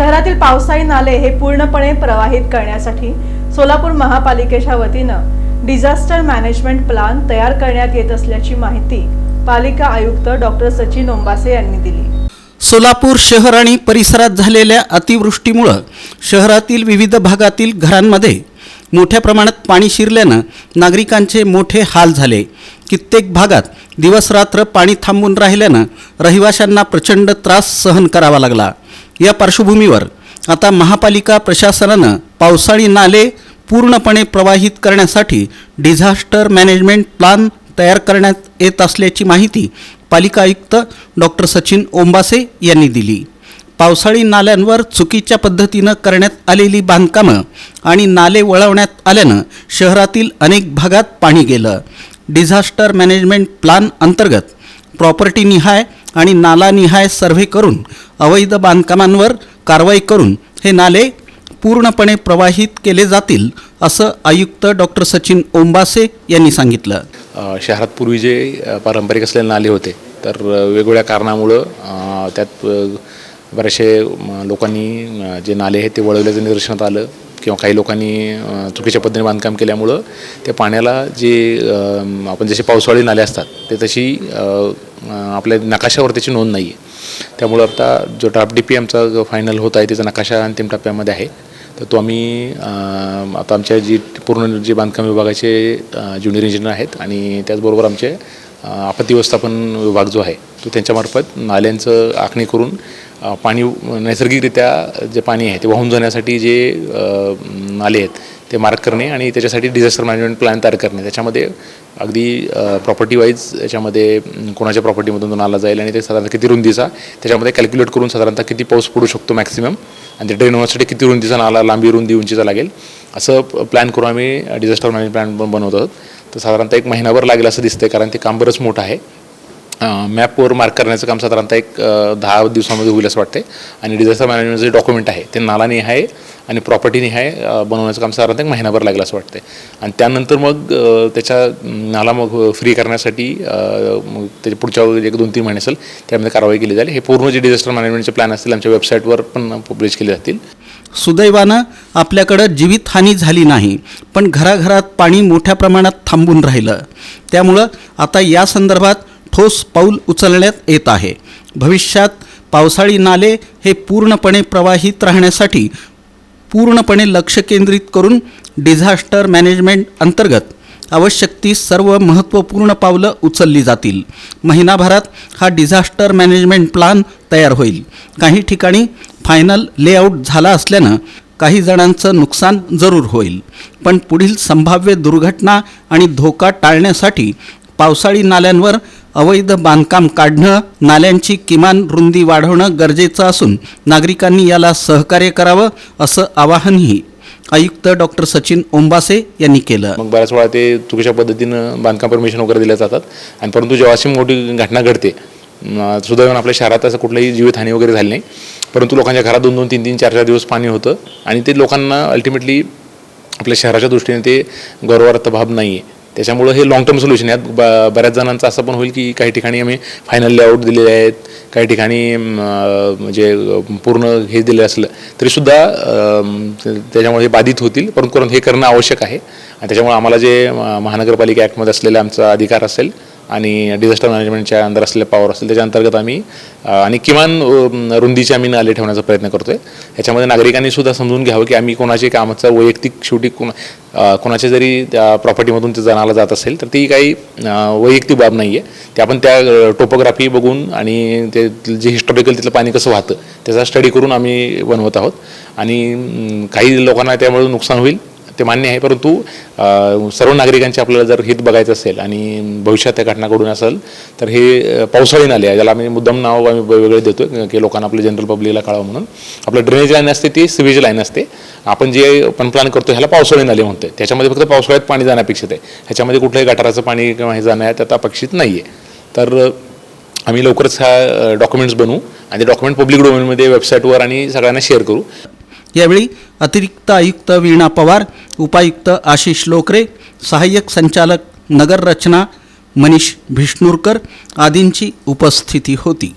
शहरातील पावसाळी नाले हे पूर्णपणे प्रवाहित करण्यासाठी सोलापूर महापालिकेच्या वतीनं डिझास्टर मॅनेजमेंट प्लान तयार करण्यात येत असल्याची माहिती पालिका आयुक्त डॉक्टर सचिन ओंबासे यांनी दिली. सोलापूर शहर आणि परिसरात झालेल्या अतिवृष्टीमुळं शहरातील विविध भागातील घरांमध्ये मोठ्या प्रमाणात पाणी शिरल्यानं नागरिकांचे मोठे हाल झाले. कित्येक भागात दिवसरात्र पाणी थांबून राहिल्यानं रहिवाशांना प्रचंड त्रास सहन करावा लागला. या पार्श्वभूमीवर आता महापालिका प्रशासनानं पावसाळी नाले पूर्णपणे प्रवाहित करण्यासाठी डिझास्टर मॅनेजमेंट प्लान तयार करण्यात येत असल्याची माहिती पालिका आयुक्त डॉक्टर सचिन ओंबासे यांनी दिली. पावसाळी नाल्यांवर चुकीच्या पद्धतीनं करण्यात आलेली बांधकामं आणि नाले वळवण्यात आल्यानं शहरातील अनेक भागात पाणी गेलं. डिझास्टर मॅनेजमेंट प्लान अंतर्गत प्रॉपर्टीनिहाय आणि नाला निहाय सर्व्हे करून अवैध बांधकामांवर कारवाई करून हे नाले पूर्णपणे प्रवाहित केले जातील असं आयुक्त डॉक्टर सचिन ओंबासे यांनी सांगितलं. शहरात पूर्वी जे पारंपरिक असलेले नाले होते तर वेगवेगळ्या कारणामुळं त्यात बरेचसे लोकांनी जे नाले आहेत ते वळवल्याचं निदर्शनात आलं किंवा काही लोकांनी चुकीच्या पद्धतीने बांधकाम केल्यामुळं त्या पाण्याला जे आपण जसे पावसाळी नाले असतात ते तशी आपल्या नकाशावर त्याची नोंद नाही आहे त्यामुळं आता जो ड्राफ्ट डी पी आमचा जो फायनल होत आहे त्याचा नकाशा अंतिम टप्प्यामध्ये आहे. तर तो आम्ही आता आमच्या जी पूर्ण जे बांधकाम विभागाचे ज्युनियर इंजिनियर आहेत आणि त्याचबरोबर आमचे आपत्ती व्यवस्थापन विभाग जो आहे तो त्यांच्यामार्फत नाल्यांचं आखणी करून पाणी नैसर्गिकरित्या जे पाणी आहे ते वाहून जाण्यासाठी जे नाले आहेत ते मार्क करणे आणि त्याच्यासाठी डिझास्टर मॅनेजमेंट प्लॅन तयार करणे. त्याच्यामध्ये अगदी प्रॉपर्टी वाईज याच्यामध्ये कोणाच्या प्रॉपर्टीमधून तो नाला जाईल आणि ते साधारणतः किती रुंदीचा त्याच्यामध्ये कॅल्क्युलेट करून साधारणतः किती पाऊस पडू शकतो मॅक्सिमम आणि ते ड्रेन होण्यासाठी किती रुंदीचा नाला लांबी रुंदी उंचीचा लागेल. असं प्लॅन करून आम्ही डिझास्टर मॅनेजमेंट प्लॅन पण बनवत आहोत. तर साधारणतः एक महिनाभर लागेल असं दिसतंय कारण ते काम बरंच मोठं आहे. मॅपवर मार्क करण्याचं काम साधारणतः एक दहा दिवसामध्ये होईल असं वाटते आणि डिझास्टर मॅनेजमेंटचे जे डॉक्युमेंट आहे ते नालानी आहे आणि प्रॉपर्टीनी आहे बनवण्याचं काम साधारणतः एक महिनाभर लागेल असं वाटते आणि त्यानंतर मग त्याच्या नाला मग फ्री करण्यासाठी त्याच्या पुढच्या एक दोन तीन महिने असेल त्यामध्ये कारवाई केली जाईल. हे पूर्ण जे डिझास्टर मॅनेजमेंटचे प्लॅन असतील आमच्या वेबसाईटवर पण पब्लिश केले जातील. सुदैवानं आपल्याकडं जीवितहानी झाली नाही पण घराघरात पाणी मोठ्या प्रमाणात थांबून राहिलं. त्यामुळं आता या संदर्भात ठोस पाऊल उचलण्यात येत आहे. भविष्यात पावसाळी नाले हे पूर्णपणे प्रवाहित राहण्यासाठी पूर्णपणे लक्ष केंद्रित करून डिझास्टर मॅनेजमेंट अंतर्गत आवश्यक ती सर्व महत्त्वपूर्ण पावलं उचलली जातील. महिनाभरात हा डिझास्टर मॅनेजमेंट प्लान तयार होईल. काही ठिकाणी फायनल लेआउट झाला असल्यानं काही जणांचं नुकसान जरूर होईल. पण पुढील संभाव्य दुर्घटना आणि धोका टाळण्यासाठी पावसाळी नाल्यांवर अवैध बांधकाम काढणं नाल्यांची किमान रुंदी वाढवणं गरजेचं असून नागरिकांनी याला सहकार्य करावं असं आवाहनही आयुक्त डॉक्टर सचिन ओंबासे यांनी केलं. मग बऱ्याच वेळा ते चुकीच्या पद्धतीनं बांधकाम परमिशन वगैरे दिल्या जातात. आणि परंतु जेव्हा अशी मोठी घटना घडते सुदैवान सुदैवानं आपल्या शहरात असं कुठलंही जीवितहानी वगैरे झाली नाही. परंतु लोकांच्या घरात दोन दोन तीन तीन चार चार दिवस पाणी होतं. आणि ते लोकांना अल्टिमेटली आपल्या शहराच्या दृष्टीने ते गौरवार्थ भाव नाही आहे त्याच्यामुळं हे लॉंग टर्म सोल्युशन यात ब बऱ्याच जणांचं असं पण होईल की काही ठिकाणी आम्ही फायनल लेआउट दिलेले आहेत. काही ठिकाणी म्हणजे पूर्ण हे दिलं असलं तरीसुद्धा त्याच्यामुळे हे बाधित होतील. परंतु हे करणं आवश्यक आहे. आणि त्याच्यामुळे आम्हाला जे महानगरपालिका ॲक्टमध्ये असलेला आमचा अधिकार असेल आणि डिझास्टर मॅनेजमेंटच्या अंदर असलेले पॉवर असेल त्याच्या अंतर्गत आम्ही आणि किमान अं, रुंदीचे आम्ही नाले ठेवण्याचा प्रयत्न करतोय. ह्याच्यामध्ये नागरिकांनी सुद्धा समजून घ्यावं की आम्ही कोणाचे कामाचा वैयक्तिक शेवटी कोण कोणाच्या जरी त्या प्रॉपर्टीमधून ते जाणाला जात असेल तर ती काही वैयक्तिक बाब नाही आहे ते आपण त्या टोपोग्राफी बघून आणि ते जे हिस्टॉरिकल तिथलं पाणी कसं वाहतं त्याचा स्टडी करून आम्ही बनवत आहोत. आणि काही लोकांना त्यामुळे नुकसान होईल. ते मान्य आहे. परंतु सर्व नागरिकांचे आपल्याला जर हित बघायचं असेल आणि भविष्यात त्या घटना घडून असेल तर हे पावसाळी नाले आहे ज्याला आम्ही मुद्दाम नाव आम्ही वेगळे देतो की लोकांना आपलं जनरल पब्लिकला कळावं म्हणून. आपलं ड्रेनेज लाईन असते ती सिवेज लाईन असते. आपण जे पण प्लॅन करतो ह्याला पावसाळी नाले आहे त्याच्यामध्ये फक्त पावसाळ्यात पाणी जाणं अपेक्षित आहे. ह्याच्यामध्ये कुठल्याही गटाराचं पाणी किंवा हे जाणं आहे त्यात अपेक्षित नाही आहे तर आम्ही लवकरच हा डॉक्युमेंट्स बनवू आणि ते डॉक्युमेंट पब्लिक डोमेनमध्ये वेबसाईटवर आणि सगळ्यांना शेअर करू. यावेळी अतिरिक्त आयुक्त वीणा पवार उपायुक्त आशिष लोकरे सहाय्यक संचालक नगररचना मनीष भिष्णूरकर आदींची उपस्थिती होती.